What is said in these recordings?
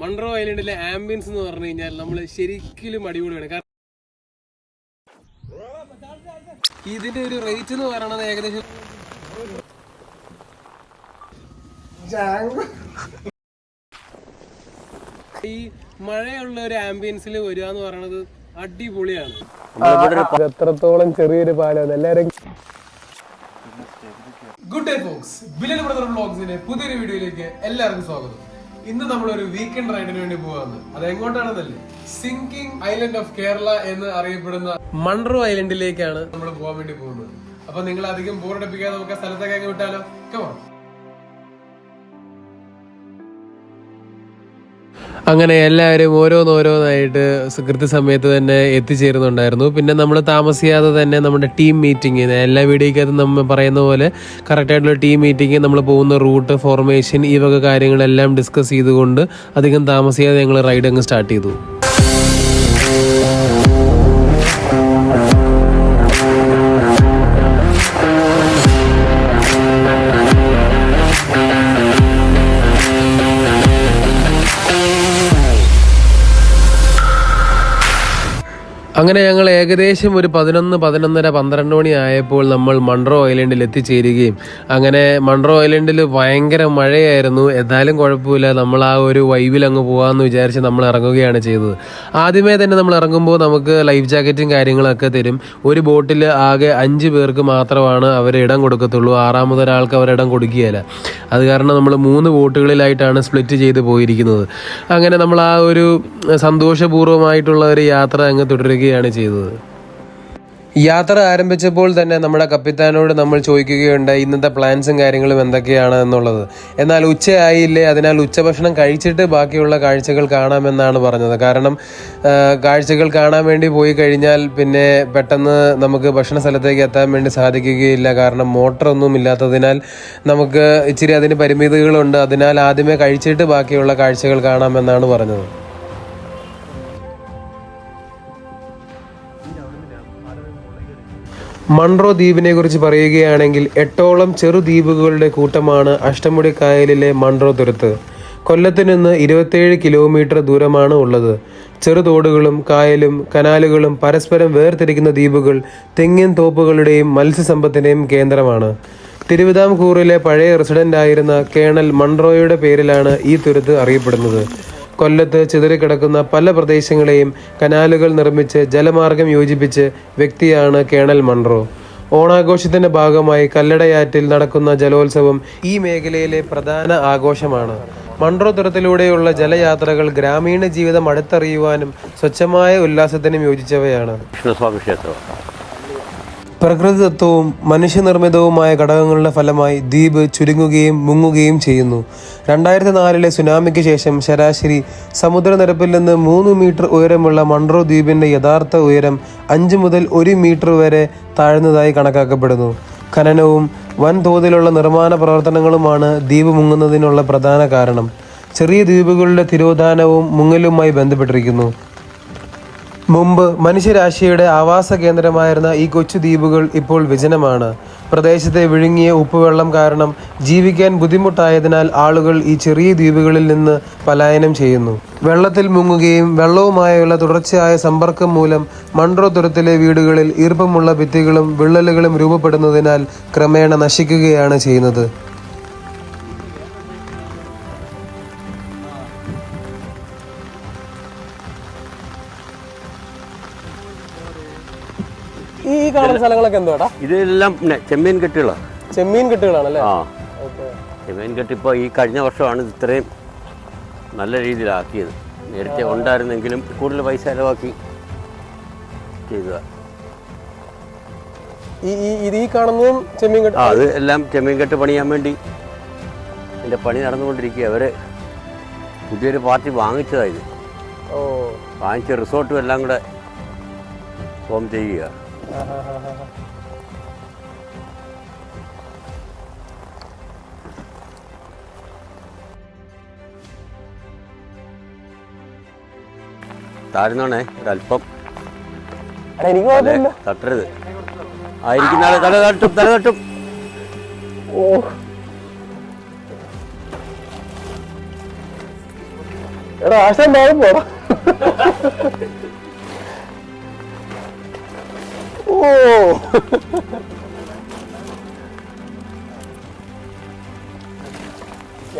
Munro ഐലൻഡിലെ ambience എന്ന് പറഞ്ഞു കഴിഞ്ഞാൽ നമ്മൾ ശരിക്കും അടിപൊളിയാണ്. കാരണം ഇതിന്റെ ഒരു റേറ്റ് എന്ന് പറയണത് ഏകദേശം ഈ മഴയുള്ള ഒരു ആംബിയൻസിൽ വരിക എന്ന് പറയണത് അടിപൊളിയാണ്. എത്രത്തോളം ചെറിയൊരു പാലാണ് എല്ലാരും ഗുഡ് ഡേ ഫോക്സ് ബില്ലൻ ബ്രദർ വ്ളോഗ്സിന്റെ പുതിയൊരു വീഡിയോയിലേക്ക് എല്ലാവർക്കും സ്വാഗതം. ഇന്ന് നമ്മൾ ഒരു വീക്കെൻഡ് റൈഡിന് വേണ്ടി പോവാന്ന് അത് എങ്ങോട്ടാണെന്നല്ലേ? സിങ്കിങ് ഐലൻഡ് ഓഫ് കേരള എന്ന് അറിയപ്പെടുന്ന മൺറോ ഐലൻഡിലേക്കാണ് നമ്മൾ പോകാൻ വേണ്ടി പോകുന്നത്. അപ്പൊ നിങ്ങൾ അധികം ബോറടിപ്പിക്കാതെ നമുക്ക് ആ സ്ഥലത്തൊക്കെ അങ്ങ് വിട്ടാലോ? കമോ അങ്ങനെ എല്ലാവരും ഓരോന്നോരോന്നായിട്ട് കൃത്യസമയത്ത് തന്നെ എത്തിച്ചേരുന്നുണ്ടായിരുന്നു. പിന്നെ നമ്മൾ താമസിയാതെ തന്നെ നമ്മുടെ ടീം മീറ്റിംഗ് എല്ലാ വീഡിയോക്കകത്തും നമ്മൾ പറയുന്ന പോലെ കറക്റ്റായിട്ടുള്ള ടീം മീറ്റിംഗ് നമ്മൾ പോകുന്ന റൂട്ട് ഫോർമേഷൻ ഈ വക കാര്യങ്ങളെല്ലാം ഡിസ്കസ് ചെയ്തുകൊണ്ട് അധികം താമസിയാതെ ഞങ്ങൾ റൈഡ് അങ്ങ് സ്റ്റാർട്ട് ചെയ്തു. അങ്ങനെ ഞങ്ങൾ ഏകദേശം ഒരു പതിനൊന്ന് പതിനൊന്നര പന്ത്രണ്ട് മണി ആയപ്പോൾ നമ്മൾ മൺട്രോ ഐലൻഡിൽ എത്തിച്ചേരുകയും അങ്ങനെ മൺട്രോ ഐലൻഡിൽ ഭയങ്കര മഴയായിരുന്നു. എന്നാലും കുഴപ്പമില്ല. നമ്മൾ ആ ഒരു വൈബിൽ അങ്ങ് പോകാമെന്ന് വിചാരിച്ച് നമ്മൾ ഇറങ്ങുകയാണ് ചെയ്തത്. ആദ്യമേ തന്നെ നമ്മൾ ഇറങ്ങുമ്പോൾ നമുക്ക് ലൈഫ് ജാക്കറ്റും കാര്യങ്ങളൊക്കെ തരും. ഒരു ബോട്ടിൽ ആകെ അഞ്ച് പേർക്ക് മാത്രമാണ് അവർ ഇടം കൊടുക്കത്തുള്ളൂ. ആറാമതൊരാൾക്ക് അവർ ഇടം കൊടുക്കുകയില്ല. അത് കാരണം നമ്മൾ മൂന്ന് ബോട്ടുകളിലായിട്ടാണ് സ്പ്ലിറ്റ് ചെയ്ത് പോയിരിക്കുന്നത്. അങ്ങനെ നമ്മൾ ആ ഒരു സന്തോഷപൂർവമായിട്ടുള്ള ഒരു യാത്ര അങ്ങ് തുടരുകയാണ് ചെയ്തത്. യാത്ര ആരംഭിച്ചപ്പോൾ തന്നെ നമ്മുടെ കപ്പിത്താനോട് നമ്മൾ ചോദിക്കുകയുണ്ട് ഇന്നത്തെ പ്ലാൻസും കാര്യങ്ങളും എന്തൊക്കെയാണ് എന്നുള്ളത്. എന്നാൽ ഉച്ചയായില്ലേ അതിനാൽ ഉച്ചഭക്ഷണം കഴിച്ചിട്ട് ബാക്കിയുള്ള കാഴ്ചകൾ കാണാമെന്നാണ് പറഞ്ഞത്. കാരണം കാഴ്ചകൾ കാണാൻ വേണ്ടി പോയി കഴിഞ്ഞാൽ പിന്നെ പെട്ടെന്ന് നമുക്ക് ഭക്ഷണ സ്ഥലത്തേക്ക് എത്താൻ വേണ്ടി സാധിക്കുകയില്ല. കാരണം മോട്ടറൊന്നും ഇല്ലാത്തതിനാൽ നമുക്ക് ഇച്ചിരി അതിന് പരിമിതികളുണ്ട്. അതിനാൽ ആദ്യമേ കഴിച്ചിട്ട് ബാക്കിയുള്ള കാഴ്ചകൾ കാണാമെന്നാണ് പറഞ്ഞത്. മൺട്രോ ദ്വീപിനെ കുറിച്ച് പറയുകയാണെങ്കിൽ എട്ടോളം ചെറു ദ്വീപുകളുടെ കൂട്ടമാണ് അഷ്ടമുടി കായലിലെ മൺറോ തുരുത്ത്. കൊല്ലത്ത് നിന്ന് ഇരുപത്തേഴ് കിലോമീറ്റർ ദൂരമാണ് ഉള്ളത്. ചെറുതോടുകളും കായലും കനാലുകളും പരസ്പരം വേർതിരിക്കുന്ന ദ്വീപുകൾ തെങ്ങിൻ തോപ്പുകളുടെയും മത്സ്യസമ്പത്തിന്റെയും കേന്ദ്രമാണ്. തിരുവിതാംകൂറിലെ പഴയ റെസിഡന്റ് ആയിരുന്ന കേണൽ മൺറോയുടെ പേരിലാണ് ഈ തുരുത്ത് അറിയപ്പെടുന്നത്. കൊല്ലത്ത് ചിതറിക്കിടക്കുന്ന പല പ്രദേശങ്ങളെയും കനാലുകൾ നിർമ്മിച്ച് ജലമാർഗം യോജിപ്പിച്ച് വ്യക്തിയാണ് കേണൽ മൺറോ. ഓണാഘോഷത്തിന്റെ ഭാഗമായി കല്ലടയാറ്റിൽ നടക്കുന്ന ജലോത്സവം ഈ മേഖലയിലെ പ്രധാന ആഘോഷമാണ്. മൺട്രോ തുരത്തിലൂടെയുള്ള ജലയാത്രകൾ ഗ്രാമീണ ജീവിതം അടുത്തറിയുവാനും സ്വച്ഛമായ ഉല്ലാസത്തിനും യോജിച്ചവയാണ്. കൃഷ്ണസ്വാമി ക്ഷേത്രം. പ്രകൃതിദത്തവും മനുഷ്യനിർമ്മിതവുമായ ഘടകങ്ങളുടെ ഫലമായി ദ്വീപ് ചുരുങ്ങുകയും മുങ്ങുകയും ചെയ്യുന്നു. രണ്ടായിരത്തി നാലിലെ സുനാമിക്ക് ശേഷം ശരാശരി സമുദ്രനിരപ്പിൽ നിന്ന് മൂന്ന് മീറ്റർ ഉയരമുള്ള മൺട്രോ ദ്വീപിന്റെ യഥാർത്ഥ ഉയരം അഞ്ച് മുതൽ ഒരു മീറ്റർ വരെ താഴ്ന്നതായി കണക്കാക്കപ്പെടുന്നു. ഖനനവും വൻതോതിലുള്ള നിർമ്മാണ പ്രവർത്തനങ്ങളുമാണ് ദ്വീപ് മുങ്ങുന്നതിനുള്ള പ്രധാന കാരണം. ചെറിയ ദ്വീപുകളുടെ തിരോധാനവും മുങ്ങലുമായി ബന്ധപ്പെട്ടിരിക്കുന്നു. മുമ്പ് മനുഷ്യരാശിയുടെ ആവാസ കേന്ദ്രമായിരുന്ന ഈ കൊച്ചു ദ്വീപുകൾ ഇപ്പോൾ വിജനമാണ്. പ്രദേശത്തെ വിഴുങ്ങിയ ഉപ്പുവെള്ളം കാരണം ജീവിക്കാൻ ബുദ്ധിമുട്ടായതിനാൽ ആളുകൾ ഈ ചെറിയ ദ്വീപുകളിൽ നിന്ന് പലായനം ചെയ്യുന്നു. വെള്ളത്തിൽ മുങ്ങുകയും വെള്ളവുമായുള്ള തുടർച്ചയായ സമ്പർക്കം മൂലം മൺട്രോ തുരത്തിലെ വീടുകളിൽ ഈർപ്പമുള്ള ഭിത്തികളും വിള്ളലുകളും രൂപപ്പെടുന്നതിനാൽ ക്രമേണ നശിക്കുകയാണ് ചെയ്യുന്നത്. ഈ കാണുന്ന സ്ഥലങ്ങളൊക്കെ എന്തോടാ ഇതെല്ലാം ചെമ്മീൻ കെട്ടുകളാണ് ചെമ്മീൻ കെട്ടുകളാണല്ലേ? ആ. ചെമ്മീൻ കെട്ട് ഇപ്പോൾ ഈ കഴിഞ്ഞ വർഷമാണ് ഇത് ഇത്രയും നല്ല രീതിയിലാക്കിയത്. നേരത്തെ ഉണ്ടായിരുന്നെങ്കിലും കൂടുതൽ പൈസ ചിലവാക്കി ചെയ്തതാണ് ഈ ഈ ഇത് ഈ കാണുന്നതും ചെമ്മീൻ കെട്ട് അത് എല്ലാം ചെമ്മീൻ കെട്ട് പണിയാൻ വേണ്ടി എന്റെ പണി നടന്നുകൊണ്ടിരിക്കുക അവർ പുതിയൊരു പാർട്ടി വാങ്ങിച്ചതായിരുന്നു വാങ്ങിച്ച റിസോർട്ടും എല്ലാം കൂടെ ഫോം ചെയ്യുക താഴ്ന്നോണേ ഒരല്പം. തട്ടരുത്. ആയിരിക്കുന്ന ആളെ തല തട്ടും തല തട്ടും. ഓ. എടാ ആശാൻ പോടാ. ഓ.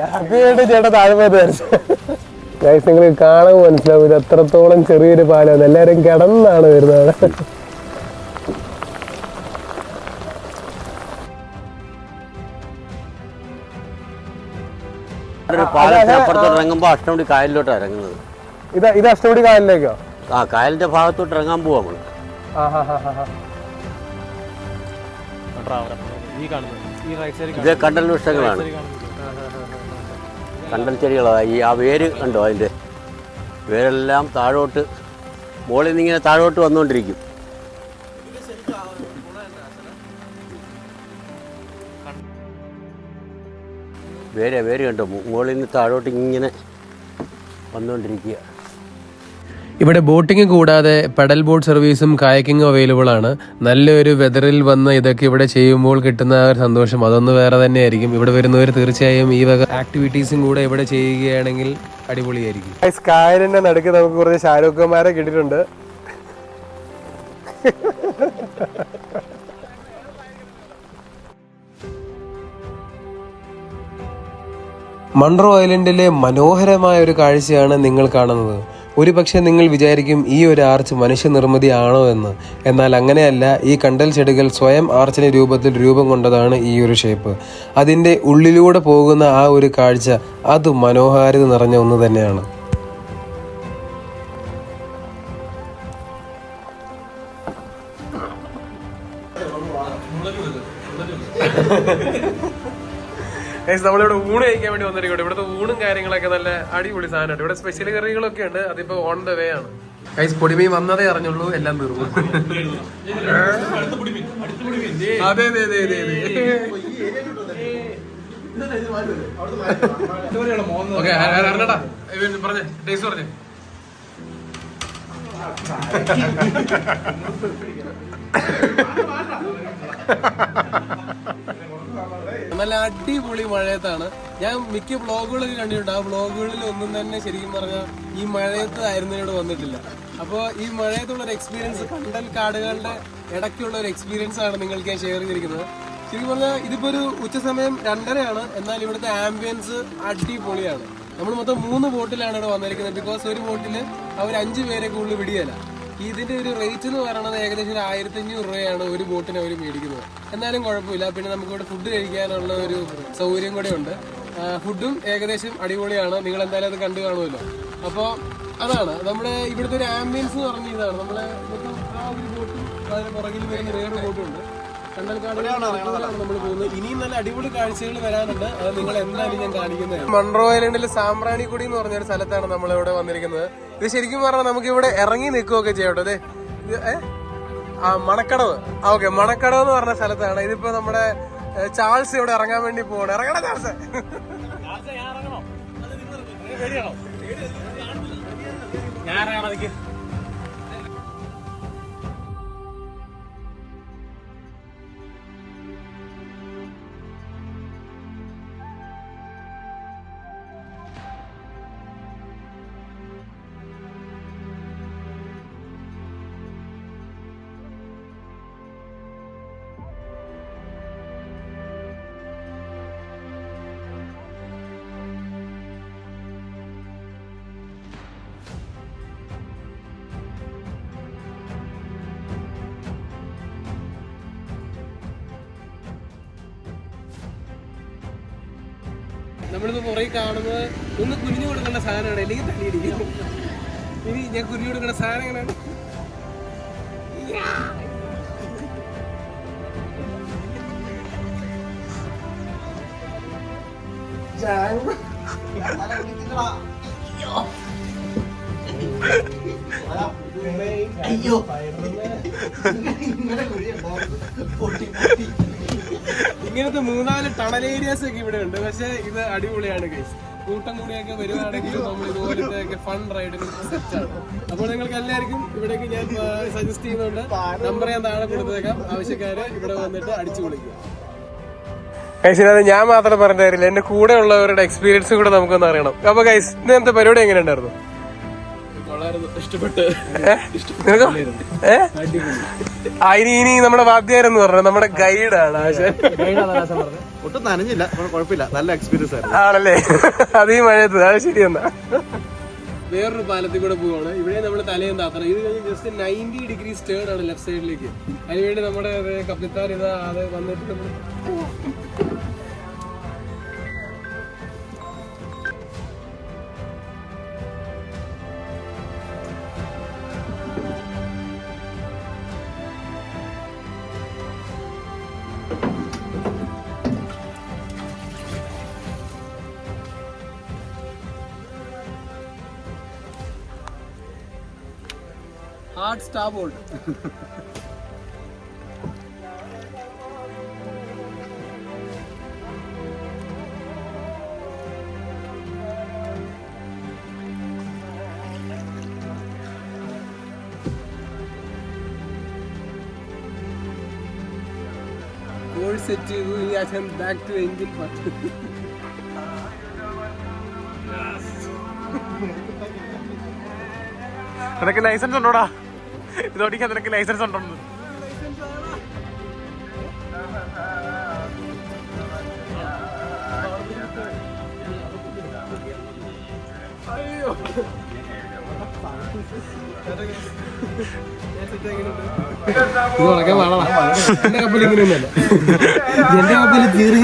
ആദ്യമായിട്ട് ചേട്ടാ താഴെ പോയത് ഗൈസ് നിങ്ങൾ കാണാൻ മനസ്സിലാവും ഇത് എത്രത്തോളം ചെറിയൊരു പാലാണ്. എല്ലാവരും കിടന്നാണ് വരുന്നത്. അവിടെ. ഒരു പാലത്തിന് അപ്പുറത്തോട്ട് ഇറങ്ങുമ്പോൾ അഷ്ടമുടി കായലിലോട്ടാണ് ഇറങ്ങുന്നത്. ഇത് ഇത് അഷ്ടമുടി കായലിലേക്കോ? ആ കായലിന്റെ ഭാഗത്തോട്ട് ഇറങ്ങാൻ പോവാ നമ്മൾ. ആ ഹാ ഹാ ഹാ. ഈ കാണുന്നത്. ഈ റൈറ്റ് സൈഡിൽ ഇത് കണ്ടൽ വൃക്ഷങ്ങളാണ്. കണ്ടൽ ചെടികളാണ് ഈ ആ വേര് കണ്ടോ അതിന്റെ? വേരെല്ലാം താഴോട്ട് മുകളിൽ നിന്ന് ഇങ്ങനെ താഴോട്ട് വന്നുകൊണ്ടിരിക്കും. വേര് വേര് കണ്ടോ? മുകളിൽ നിന്ന് താഴോട്ട് ഇങ്ങനെ വന്നുകൊണ്ടിരിക്കുക. ഇവിടെ ബോട്ടിംഗ് കൂടാതെ പെഡൽ ബോട്ട് സർവീസും കായക്കിങ്ങും അവൈലബിൾ ആണ്. നല്ലൊരു വെതറിൽ വന്ന് ഇതൊക്കെ ഇവിടെ ചെയ്യുമ്പോൾ കിട്ടുന്ന ഒരു സന്തോഷം. അതൊന്ന് വേറെ തന്നെയായിരിക്കും. ഇവിടെ വരുന്നവർ തീർച്ചയായും ഈ വക ആക്ടിവിറ്റീസും കൂടെ ഇവിടെ ചെയ്യുകയാണെങ്കിൽ അടിപൊളിയായിരിക്കും. കായലിന്റെ നടുക്ക് നമുക്ക് കുറച്ച് ഷാരൂഖ് ഖാന്മാരെ കിട്ടിയിട്ടുണ്ട്. മൺറോ ഐലൻഡിലെ മനോഹരമായ ഒരു കാഴ്ചയാണ് നിങ്ങൾ കാണുന്നത്. ഒരു പക്ഷേ നിങ്ങൾ വിചാരിക്കും ഈ ഒരു ആർച്ച് മനുഷ്യനിർമ്മിതി ആണോ എന്ന്. എന്നാൽ അങ്ങനെയല്ല ഈ കണ്ടൽ ചെടികൾ സ്വയം ആർച്ചിന് രൂപത്തിൽ രൂപം കൊണ്ടതാണ് ഈ ഒരു ഷേപ്പ്. അതിന്റെ ഉള്ളിലൂടെ പോകുന്ന ആ ഒരു കാഴ്ച അത് മനോഹാരിത നിറഞ്ഞ ഒന്ന് തന്നെയാണ്. നമ്മളിവിടെ ഊണ് കഴിക്കാൻ വേണ്ടി വന്നിരിക്കട്ടെ ഇവിടുത്തെ ഊണും കാര്യങ്ങളൊക്കെ നല്ല അടിപൊളി സാധനമാണ്. ഇവിടെ സ്പെഷ്യൽ കറികളൊക്കെ ഉണ്ട്. അതിപ്പോ ഓൺ ദ വേ ആണ്. ഗൈസ് പൊടിമീൻ വന്നതേ അറിഞ്ഞുള്ളൂ. എല്ലാം തീർന്നു. അതെ അതെ അതെ അതെ അതെ. ഓക്കെ അറിഞ്ഞടാ. പറഞ്ഞേ ടേസ്റ്റ് പറഞ്ഞേ. നല്ല അടിപൊളി മഴയത്താണ്. ഞാൻ മിക്ക വ്ളോഗുകളൊക്കെ കണ്ടിട്ടുണ്ട്. ആ വ്ളോഗുകളിൽ ഒന്നും തന്നെ ശരിക്കും പറഞ്ഞാൽ ഈ മഴയത്ത് ഇവിടെ വന്നിട്ടില്ല. അപ്പോൾ ഈ മഴയത്തുള്ള ഒരു എക്സ്പീരിയൻസ് കണ്ടൽ കാടുകളുടെ ഇടയ്ക്കുള്ള ഒരു എക്സ്പീരിയൻസ് ആണ് നിങ്ങൾക്ക് ഞാൻ ഷെയർ ചെയ്തിരിക്കുന്നത്. ശരിക്കും പറഞ്ഞാൽ ഇതിപ്പോൾ ഒരു ഉച്ച സമയം രണ്ടരയാണ്. എന്നാൽ ഇവിടുത്തെ ആംബിയൻസ് അടിപൊളിയാണ്. നമ്മൾ മൊത്തം മൂന്ന് ബോട്ടിലാണ് ഇവിടെ വന്നിരിക്കുന്നത്. ബിക്കോസ് ഒരു ബോട്ടിൽ അവർ അഞ്ച് പേരെ കൂടുതൽ വിടിയല്ല ഇതിന്റെ ഒരു റേറ്റ് എന്ന് പറയുന്നത് ഏകദേശം ഒരു ആയിരത്തി അഞ്ഞൂറ് രൂപയാണ് ഒരു ബോട്ടിന് അവർ മേടിക്കുന്നത്. എന്നാലും കുഴപ്പമില്ല. പിന്നെ നമുക്ക് ഇവിടെ ഫുഡ് കഴിക്കാനുള്ള ഒരു സൗകര്യം കൂടെ ഉണ്ട്. ഫുഡും ഏകദേശം അടിപൊളിയാണ്. നിങ്ങൾ എന്തായാലും അത് കണ്ടു കാണുമല്ലോ. അപ്പോൾ അതാണ്. നമ്മുടെ ഇവിടുത്തെ ഒരു ആംബിയൻസ് എന്ന് പറഞ്ഞ ഇതാണ്. നമ്മളെ ആ ഒരു ബോട്ടും അതിന് പുറകിൽ വരുന്ന വേറൊരു ബോട്ടും ഉണ്ട്. ഇനിയും നല്ല അടിപൊളി കാഴ്ചകൾ വരാനുണ്ട്. അത് നിങ്ങൾ എന്തായാലും ഞാൻ കാണിക്കുന്നത് മൺറോ ഐലൻഡിൽ സാമ്പ്രാണിക്കുടി എന്ന് പറഞ്ഞ ഒരു സ്ഥലത്താണ് നമ്മൾ ഇവിടെ വന്നിരിക്കുന്നത്. ഇത് ശരിക്കും പറഞ്ഞാൽ നമുക്ക് ഇവിടെ ഇറങ്ങി നിൽക്കുകയൊക്കെ ചെയ്യട്ടോ. അതെ ആ മണക്കടവ്. ആ ഓക്കെ മണക്കടവ് എന്ന് പറഞ്ഞ സ്ഥലത്താണ്. ഇതിപ്പോ നമ്മുടെ ചാൾസ് ഇവിടെ ഇറങ്ങാൻ വേണ്ടി പോകണം ഇറങ്ങണ ചാൾസ്. നമ്മളിപ്പോ പുറകെ കാണുന്നത് ഒന്ന് കുനിഞ്ഞു കൊടുക്കേണ്ട സാധനമാണ്. അല്ലെങ്കിൽ തല്ലിയിടിക്കും ഇനി ഞാൻ കുനിഞ്ഞു കൊടുക്കേണ്ട സാധനം എങ്ങനെയാണ്? ഇങ്ങനത്തെ മൂന്നാൽ ടണൽ ഏരിയാസ് ഒക്കെ ഇവിടെ ഉണ്ട്. പക്ഷെ ഇത് അടിപൊളിയാണ് ഗൈസ് കൂട്ടം കൂടിയൊക്കെ വരുവാണെങ്കിൽ നമ്മൾ ഇതുപോലത്തെ ഒക്കെ ഫൺ റൈഡിന് സെറ്റ് ആണ്. അപ്പോൾ നിങ്ങൾക്ക് എല്ലാവർക്കും ഇവിടേക്ക് ഞാൻ സജസ്റ്റ് ചെയ്യുന്നുണ്ട്. നമ്പർ ഞാൻ താഴെ കൊടുത്തേക്കാം. ആവശ്യക്കാര് ഇവിടെ വന്നിട്ട് അടിച്ചു പൊളിക്കുക. കൈസിനത് ഞാൻ മാത്രം പറഞ്ഞ കാര്യമില്ല എന്റെ കൂടെ ഉള്ളവരുടെ എക്സ്പീരിയൻസ് കൂടെ നമുക്കൊന്ന് അറിയണം. അപ്പൊ കൈസ് ഇന്നത്തെ പരിപാടി എങ്ങനെ ഉണ്ടായിരുന്നു ഇനി ഇനി നമ്മുടെ വാദ്യാരെന്ന് പറഞ്ഞു? നമ്മുടെ ഗൈഡാണ് ആശാൻ ഒട്ടും നനഞ്ഞില്ല കുഴപ്പമില്ല. നല്ല എക്സ്പീരിയൻസ് ആയിരുന്നു. ആണല്ലേ? അത് ഈ മഴയത്ത്. അത് ശരി എന്നാ. വേറൊരു പാലത്തിൽ കൂടെ പോവാണ്. ഇവിടെ നമ്മൾ തലയും താത്തണം. ഇത് കഴിഞ്ഞ് ജസ്റ്റ് നയന്റി ഡിഗ്രി സ്റ്റേർഡ് ആണ് ലെഫ്റ്റ് സൈഡിലേക്ക് അതിനുവേണ്ടി നമ്മുടെ കപ്പിത്താൻ ഇതാ അത് വന്നിട്ട് നമ്മൾ Hard starboard. Course set he back to engine yes. നിനക്ക് ലൈസൻസ് ഉണ്ടോടാ? ഇത് ഓടിക്കാൻ നിനക്ക് ലൈസൻസ് ഉണ്ടോ? ഇത് ഉറക്കാൻ പാടാ. എന്റെ കപ്പൽ ഇങ്ങനെയൊന്നുമല്ല. എന്റെ കപ്പൽ ചീറി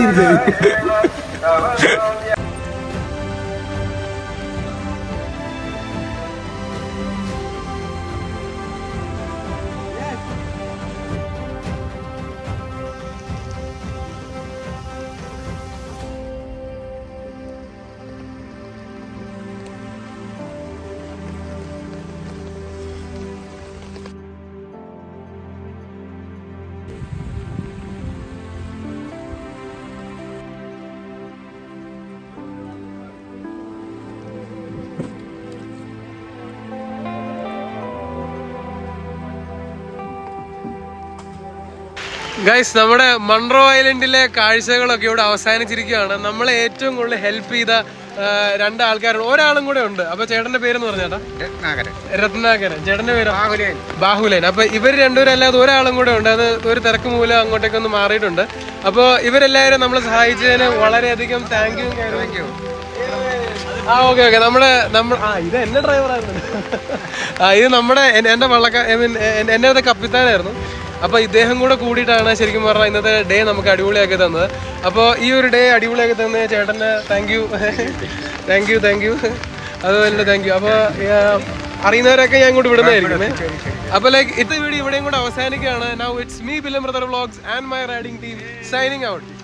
ഗൈസ് നമ്മുടെ മൺറോ ഐലൻഡിലെ കാഴ്ചകളൊക്കെ ഇവിടെ അവസാനിച്ചിരിക്കുകയാണ്. നമ്മളെ ഏറ്റവും കൂടുതൽ ഹെൽപ്പ് ചെയ്ത രണ്ട് ആൾക്കാരുണ്ട്. ഒരാളും കൂടെ ഉണ്ട്. അപ്പൊ ചേട്ടന്റെ പേരെന്ന് പറഞ്ഞേട്ടാ രത്നാകരൻ. ചേട്ടന്റെ പേര്? ബാഹുലൻ. അപ്പൊ ഇവർ രണ്ടുപേരും അല്ലാതെ ഒരാളും കൂടെ ഉണ്ട്. അത് ഒരു തിരക്ക് മൂലം അങ്ങോട്ടേക്ക് ഒന്ന് മാറിയിട്ടുണ്ട്. അപ്പൊ ഇവരെല്ലാവരും നമ്മളെ സഹായിച്ചതിന് വളരെയധികം താങ്ക് യു താങ്ക് യു ആ ഓക്കെ ഓക്കെ നമ്മുടെ നമ്മൾ ആ ഇത് എന്റെ ഡ്രൈവറായിരുന്നു ആ ഇത് നമ്മുടെ എന്റെ വള്ളക്ക ഐ മീൻ എന്റെ കപ്പിത്താനായിരുന്നു. അപ്പോൾ ഇദ്ദേഹം കൂടെ കൂടിയിട്ടാണ് ശരിക്കും പറഞ്ഞാൽ ഇന്നത്തെ ഡേ നമുക്ക് അടിപൊളിയാക്കി തന്നത്. അപ്പോൾ ഈ ഒരു ഡേ അടിപൊളിയാക്കി തന്ന ചേട്ടന് thank you thank you thank you അതുപോലെ താങ്ക് യു അപ്പോൾ അറിയുന്നവരൊക്കെ ഞാൻ ഇങ്ങോട്ട് വിടുന്നതായിരിക്കും. അപ്പോൾ ലൈക്ക് ഇത് വീഡിയോ ഇവിടെയും കൂടെ അവസാനിക്കുകയാണ്. Now it's me ബിലം brother vlogs and my riding team signing out